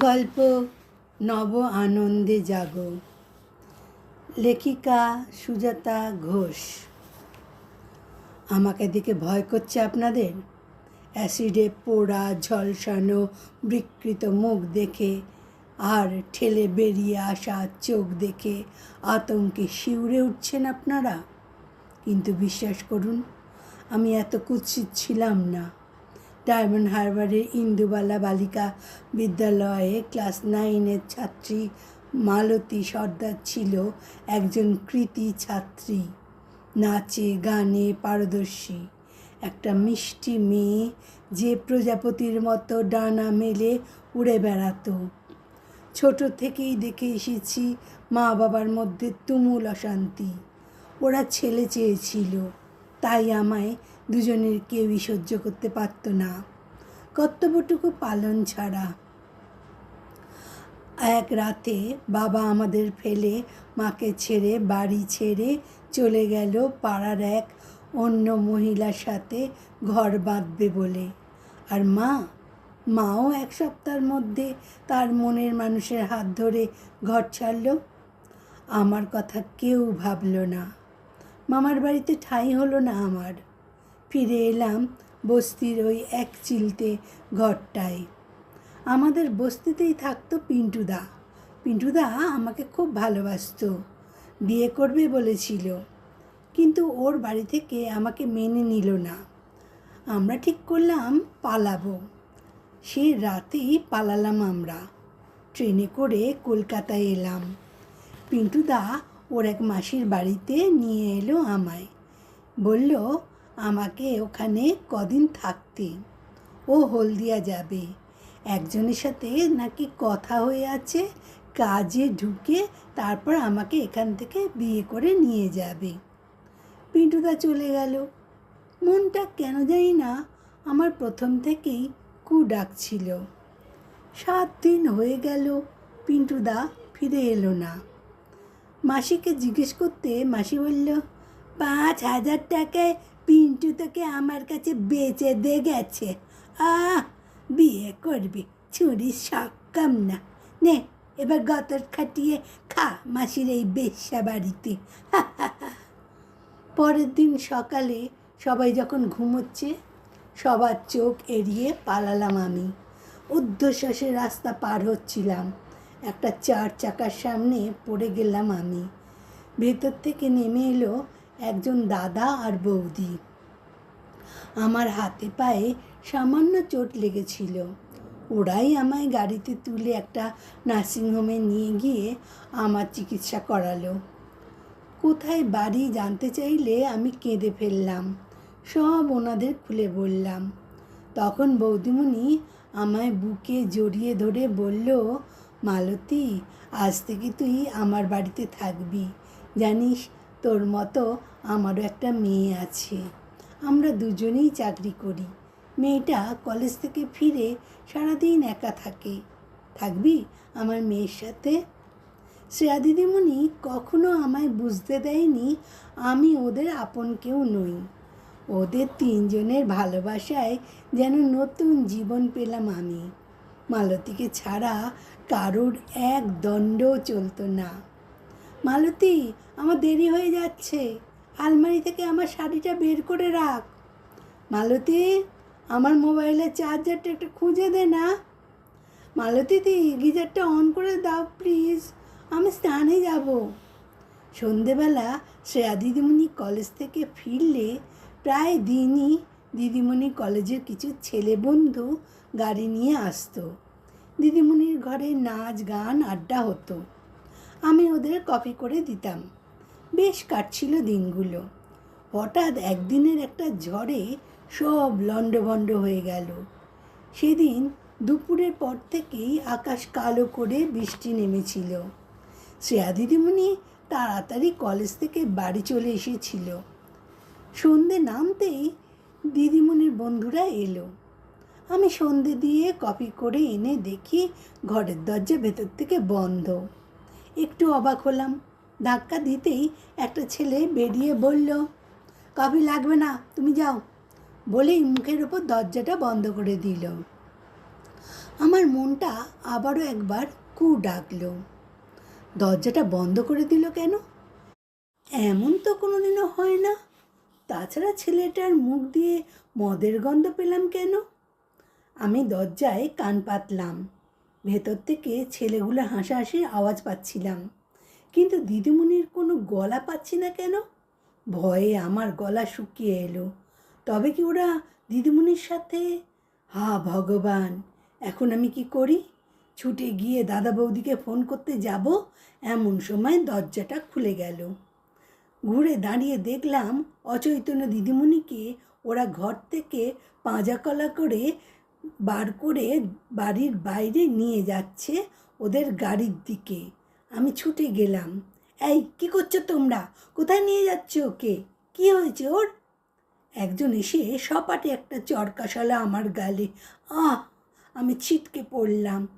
গল্প নব আনন্দে জাগো। লেখিকা সুজাতা ঘোষ। আমাকে দেখে ভয় করছে আপনাদের? অ্যাসিডে পোড়া, ঝলসানো, বিকৃত মুখ দেখে, আর ঠেলে বেরিয়ে আসা চোখ দেখে আতঙ্কে শিউরে উঠছেন আপনারা? কিন্তু বিশ্বাস করুন, আমি এত কুৎসিত ছিলাম না। ডায়মন্ড হারবারের ইন্দুবালা বালিকা বিদ্যালয়ে ক্লাস নাইনের ছাত্রী মালতী সর্দার ছিল একজন কৃতি ছাত্রী। নাচে, গানে পারদর্শী। একটা মিষ্টি মেয়ে যে প্রজাপতির মতো ডানা মেলে উড়ে বেড়াতো। ছোট থেকেই দেখে এসেছি মা বাবার মধ্যে তুমুল অশান্তি। ওরা ছেলে চেয়েছিল, তাই আমায় দুজনের কেউই সহ্য করতে পারত না। কর্তব্যটুকু পালন ছাড়া। এক রাতে বাবা আমাদের ফেলে মাকে ছেড়ে বাড়ি ছেড়ে চলে গেল পাড়ার এক অন্য মহিলার সাথে ঘর বাঁধবে বলে। আর মা? মাও এক সপ্তাহের মধ্যে তার মনের মানুষের হাত ধরে ঘর ছাড়ল। আমার কথা কেউ ভাবল না। মামার বাড়িতে ঠাঁই হলো না আমার। ফিরে এলাম বস্তির ওই এক চিলতে ঘরটায়। আমাদের বস্তিতেই থাকতো পিন্টুদা। পিন্টুদা আমাকে খুব ভালোবাসতো, বিয়ে করবে বলেছিল। কিন্তু ওর বাড়ি থেকে আমাকে মেনে নিল না। আমরা ঠিক করলাম পালাবো। সে রাতেই পালালাম আমরা। ট্রেনে করে কলকাতায় এলাম। পিন্টুদা ওর এক মাসির বাড়িতে নিয়ে এলো আমায়। বলল আমাকে ওখানে কদিন থাকতে। ও হলদিয়া যাবে। একজনের সাথে নাকি কথা হয়ে আছে, কাজে ঢুকে তারপর আমাকে এখান থেকে বিয়ে করে নিয়ে যাবে। পিন্টুদা চলে গেল। মনটা কেন জানি না, আমার প্রথম থেকেই কু ডাকছিল সাত দিন হয়ে গেল, পিন্টুদা ফিরে এলো না। মাসিকে জিজ্ঞেস করতে মাসি বলল, পাঁচ হাজার টাকায় পিন্টু তোকে আমার কাছে বেচে দে গেছে। আহ, বিয়ে করবি, ছুরির সক্ষম না। নে, এবার গতর খাটিয়ে খা মাসির এই বেশ্যা বাড়িতে। পরের দিন সকালে সবাই যখন ঘুমোচ্ছে, সবার চোখ এড়িয়ে পালালাম আমি। ঊর্ধ্বশ্বাসে রাস্তা পার হচ্ছিলাম। একটা চার চাকার সামনে পড়ে গেলাম আমি। ভেতর থেকে নেমে এলো একজন দাদা আর বৌদি। আমার হাতে পায়ে সামান্য চোট লেগেছিল। ওরাই আমায় গাড়িতে তুলে একটা নার্সিংহোমে নিয়ে গিয়ে আমার চিকিৎসা করালো। কোথায় বাড়ি জানতে চাইলে আমি কেঁদে ফেললাম। সব ওনাদের খুলে বললাম। তখন বৌদিমণি আমায় বুকে জড়িয়ে ধরে বলল, মালতী, আজ থেকে তুই আমার বাড়িতে থাকবি। জানিস, তোর মতো আমারও একটা মেয়ে আছে। আমরা দুজনেই চাকরি করি। মেয়েটা কলেজ থেকে ফিরে সারাদিন একা থাকে। থাকবি আমার মেয়ের সাথে? শ্রেয়া দিদিমণি কখনো আমায় বুঝতে দেয়নি আমি ওদের আপন কেউ নই। ওদের তিনজনের ভালোবাসায় যেন নতুন জীবন পেলাম আমি। মালতীকে ছাড়া কারোর এক দণ্ডও চলতো না। মালতী, আমার দেরি হয়ে যাচ্ছে। আলমারি থেকে আমার শাড়িটা বের করে রাখ। মালতী, আমার মোবাইলের চার্জারটা একটু খুঁজে দে না। মালতী দি, গিজারটা অন করে দাও প্লিজ। আমি স্নানে যাব। সন্ধেবেলা শ্রেয়া দিদিমণি কলেজ থেকে ফিরলে প্রায় দিনই দিদিমণি কলেজের কিছু ছেলে বন্ধু গাড়ি নিয়ে আসতো। দিদিমণির ঘরে নাচ, গান, আড্ডা হতো। আমি ওদের কপি করে দিতাম। বেশ কাটছিল দিনগুলো। হঠাৎ একদিনের একটা ঝড়ে সব লণ্ডভণ্ড হয়ে গেল। সেদিন দুপুরের পর থেকেই আকাশ কালো করে বৃষ্টি নেমেছিল। শ্রেয়া দিদিমণি তাড়াতাড়ি কলেজ থেকে বাড়ি চলে এসেছিল। সন্ধে নামতেই দিদিমণির বন্ধুরা এলো। আমি সন্ধে দিয়ে কপি করে এনে দেখি ঘরের দরজা ভেতর থেকে বন্ধ। একটু অবাক হলাম ধাক্কা দিতেই একটা ছেলে বেরিয়ে বলল কপি লাগবে না, তুমি যাও। বলেই মুখের ওপর দরজাটা বন্ধ করে দিল। আমার মনটা আবারও একবার কু ডাকলো। দরজাটা বন্ধ করে দিল কেন? এমন তো কোনোদিনও হয় না। তাছাড়া ছেলেটার মুখ দিয়ে মদের গন্ধ পেলাম কেন? আমি দরজায় কান পাতলাম। ভেতর থেকে ছেলেগুলো হাসাহাসির আওয়াজ পাচ্ছিলাম। কিন্তু দিদিমণির কোনো গলা পাচ্ছি না কেন? ভয়ে আমার গলা শুকিয়ে এলো। তবে কি ওরা দিদিমণির সাথে? হা ভগবান, এখন আমি কি করি? ছুটে গিয়ে দাদা বৌদিকে ফোন করতে যাব, এমন সময় দরজাটা খুলে গেল। ঘুরে দাঁড়িয়ে দেখলাম অচৈতন্য দিদিমণিকে ওরা ঘর থেকে পাঁজাকলা করে বার করে বাড়ির বাইরে নিয়ে যাচ্ছে ওদের গাড়ির দিকে। আমি ছুটে গেলাম। এই, কি করছ তোমরা? কোথায় নিয়ে যাচ্ছ ওকে? কি হয়েছে ওর? একজন এসে সপাটে একটা চরকাশালা আমার গালে, আহ! আমি ছিটকে পড়লাম।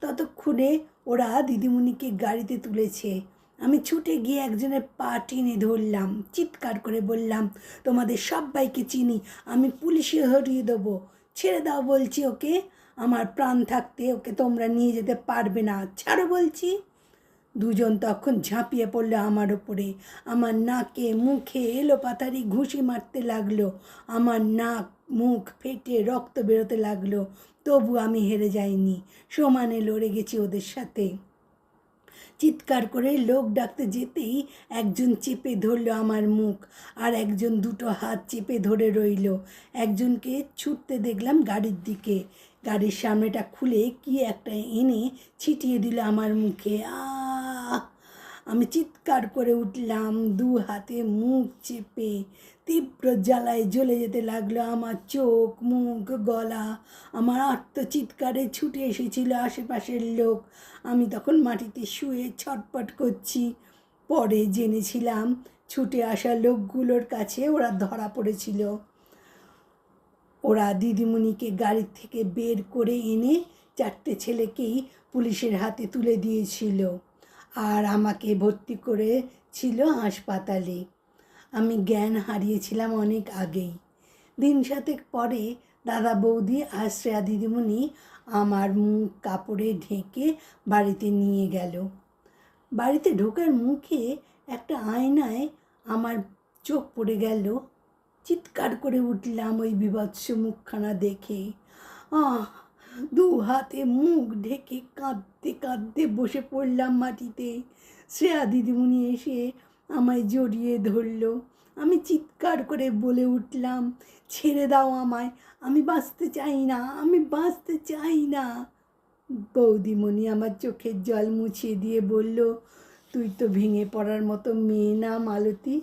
ততক্ষণে ওরা দিদিমণিকে গাড়িতে তুলেছে। আমি ছুটে গিয়ে একজনের পা টেনে ধরলাম। চিৎকার করে বললাম, তোমাদের সবাইকে চিনি, আমি পুলিশে ধরিয়ে দেবো। ছেড়ে দাও বলছি ওকে। আমার প্রাণ থাকতে ওকে তোমরা নিয়ে যেতে পারবে না। ছাড়ো বলছি। দুজন তখন ঝাঁপিয়ে পড়ল আমার ওপরে আমার নাকে মুখে এলো পাতারি ঘুষি মারতে লাগল। আমার নাক, মুখ ফেটে রক্ত বেরোতে লাগল। তবু আমি হেরে যাইনি। সমানে লড়ে গেছি ওদের সাথে। চিৎকার করে লোক ডাকতে যেতেই একজন চেপে ধরলো আমার মুখ আর একজন দুটো হাত চেপে ধরে রইল। একজনকে ছুটতে দেখলাম গাড়ির দিকে। গাড়ির সামনেটা খুলে কি একটা এনে ছিটিয়ে দিল আমার মুখে। আহ আমি চিৎকার করে উঠলাম দু হাতে মুখ চেপে, তীব্র জ্বালায় জ্বলে যেতে লাগল আমার চোখ, মুখ, গলা। আমার আত্মচিৎকারে ছুটে এসেছিল আশেপাশের লোক। আমি তখন মাটিতে শুয়ে ছটপট করছি। পরে জেনেছিলাম ছুটে আসা লোকগুলোর কাছে ওরা ধরা পড়েছিল। ওরা দিদিমণিকে গাড়ির থেকে বের করে এনে চারটে ছেলেকেই পুলিশের হাতে তুলে দিয়েছিল। আর আমাকে ভর্তি করেছিল হাসপাতালে। আমি জ্ঞান হারিয়েছিলাম অনেক আগেই। দিন সাতেক পরে দাদা বৌদি আর শ্রেয়া দিদিমণি আমার মুখ কাপড়ে ঢেকে বাড়িতে নিয়ে গেল। বাড়িতে ঢোকার মুখে একটা আয়নায় আমার চোখ পড়ে গেল। চিৎকার করে উঠলাম ওই বিভৎস মুখখানা দেখে। আহ দু হাতে মুখ ঢেকে কাঁদতে কাঁদতে বসে পড়লাম মাটিতে। শ্রেয়া দিদিমণি এসে আমায় জড়িয়ে ধরলো। আমি চিৎকার করে বলে উঠলাম, ছেড়ে দাও আমায়, আমি বাঁচতে চাই না, আমি বাঁচতে চাই না। বৌদিমণি আমার চোখের জল মুছিয়ে দিয়ে বলল, তুই তো ভেঙে পড়ার মতো মেয়ে না মালতী।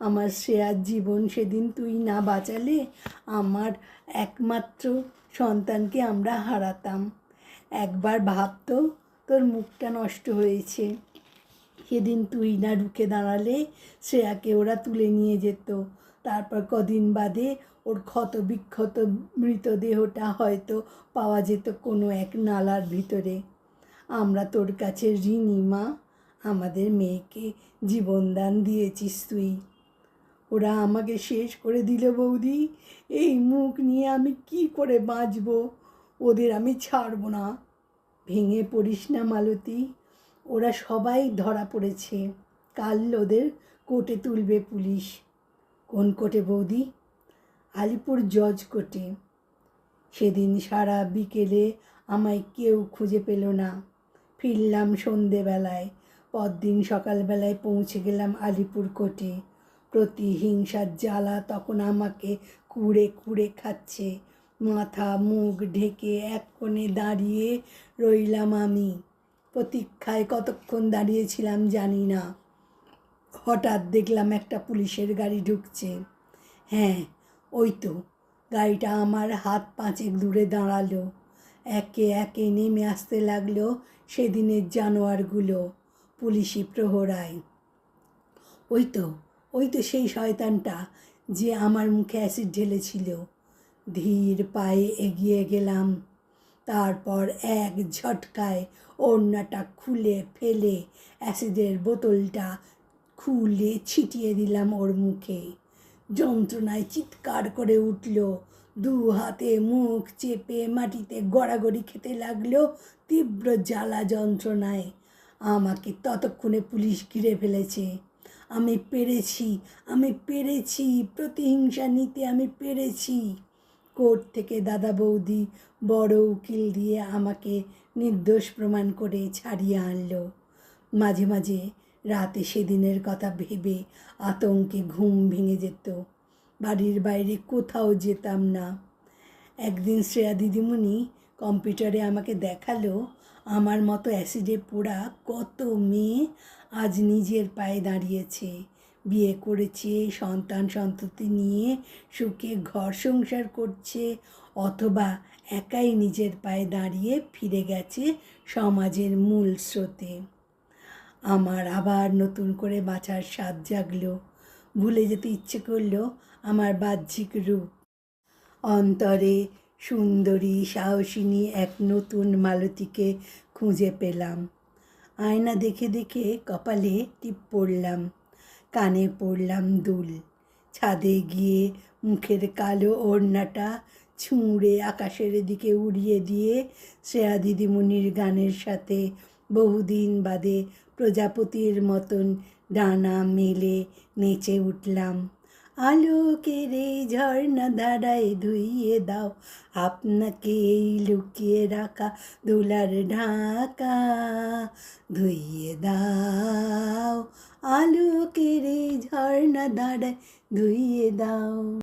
আমার শ্রেয়ার জীবন সেদিন তুই না বাঁচালে আমার একমাত্র সন্তানকে আমরা হারাতাম। একবার ভাবতো তোর মুখটা নষ্ট হয়েছে। সেদিন তুই না রুখে দাঁড়ালে শ্রেয়াকে ওরা তুলে নিয়ে যেত। তারপর কদিন বাদে ওর ক্ষত বিক্ষত মৃতদেহটা হয়তো পাওয়া যেত কোনো এক নালার ভিতরে। আমরা তোর কাছে ঋণী, মা। আমাদের মেয়েকে জীবনদান দিয়েছিস তুই। ওরা আমাকে শেষ করে দিল বৌদি, এই মুখ নিয়ে আমি কি করে বাঁচব? ওদের আমি ছাড়বো না। ভেঙে পড়িস না মালতী, ওরা সবাই ধরা পড়েছে। কাল ওদের কোর্টে তুলবে পুলিশ। কোন কোর্টে বৌদি? আলিপুর জজ কোর্টে। সেদিন সারা বিকেলে আমায় কেউ খুঁজে পেল না। ফিরলাম সন্ধেবেলায়। পরদিন সকালবেলায় পৌঁছে গেলাম আলিপুর কোর্টে। প্রতিহিংসার জ্বালা তখন আমাকে কুড়ে কুড়ে খাচ্ছে। মাথা, মুখ ঢেকে এক কোণে দাঁড়িয়ে রইলাম আমি। প্রতীক্ষায় কতক্ষণ দাঁড়িয়েছিলাম জানি না। হঠাৎ দেখলাম একটা পুলিশের গাড়ি ঢুকছে। হ্যাঁ ওই তো। গাড়িটা আমার হাত পাঁচেক দূরে দাঁড়াল। একে একে নেমে আসতে লাগল সেদিনের জানোয়ারগুলো, পুলিশি প্রহরায়। ওই তো। ওই তো সেই শয়তানটা যে আমার মুখে অ্যাসিড ঢেলেছিল। ধীর পায়ে এগিয়ে গেলাম। তারপর এক ঝটকায় ওড়নাটা খুলে ফেলে অ্যাসিডের বোতলটা খুলে ছিটিয়ে দিলাম ওর মুখে। যন্ত্রণায় চিৎকার করে উঠল। দু হাতে মুখ চেপে মাটিতে গড়াগড়ি খেতে লাগল তীব্র জ্বালা যন্ত্রণায়। আমাকে ততক্ষণে পুলিশ ঘিরে ফেলেছে। আমি পেরেছি আমি পেরেছি, প্রতিহিংসা নিতে আমি পেরেছি। কোর্ট থেকে দাদা বৌদি বড় উকিল দিয়ে আমাকে নির্দোষ প্রমাণ করে ছাড়িয়ে আনলো। মাঝে মাঝে রাতে সেদিনের কথা ভেবে আতঙ্কে ঘুম ভেঙে যেত। বাড়ির বাইরে কোথাও যেতাম না। একদিন শ্রেয়া দিদিমণি কম্পিউটারে আমাকে দেখাল, আমার মতো অ্যাসিডে পোড়া কত মেয়ে আজ নিজের পায়ে দাঁড়িয়েছে। বিয়ে করেছে, সন্তান সন্ততি নিয়ে সুখে ঘর সংসার করছে, অথবা একাই নিজের পায়ে দাঁড়িয়ে ফিরে গেছে সমাজের মূল স্রোতে। আমার আবার নতুন করে বাঁচার স্বাদ জাগলো। ভুলে যেতে ইচ্ছে করল আমার বাহ্যিক রূপ। অন্তরে সুন্দরী, সাহসিনী এক নতুন মালতীকে খুঁজে পেলাম। আয়না দেখে দেখে কপালে টিপ পড়লাম, কানে পড়লাম দুল। ছাদে গিয়ে মুখের কালো ওড়নাটা ছুঁড়ে আকাশের দিকে উড়িয়ে দিয়ে শ্রেয়া দিদিমণির গানের সাথে বহুদিন বাদে প্রজাপতির মতন ডানা মেলে নেচে উঠলাম। আলোকের এই ঝর্ণা ধারায় ধুইয়ে দাও। আপনাকে এই লুকিয়ে রাখা দুলার ঢাকা। ধুইয়ে দাও। আলোকের এই ঝর্ণা ধারায় ধুইয়ে দাও।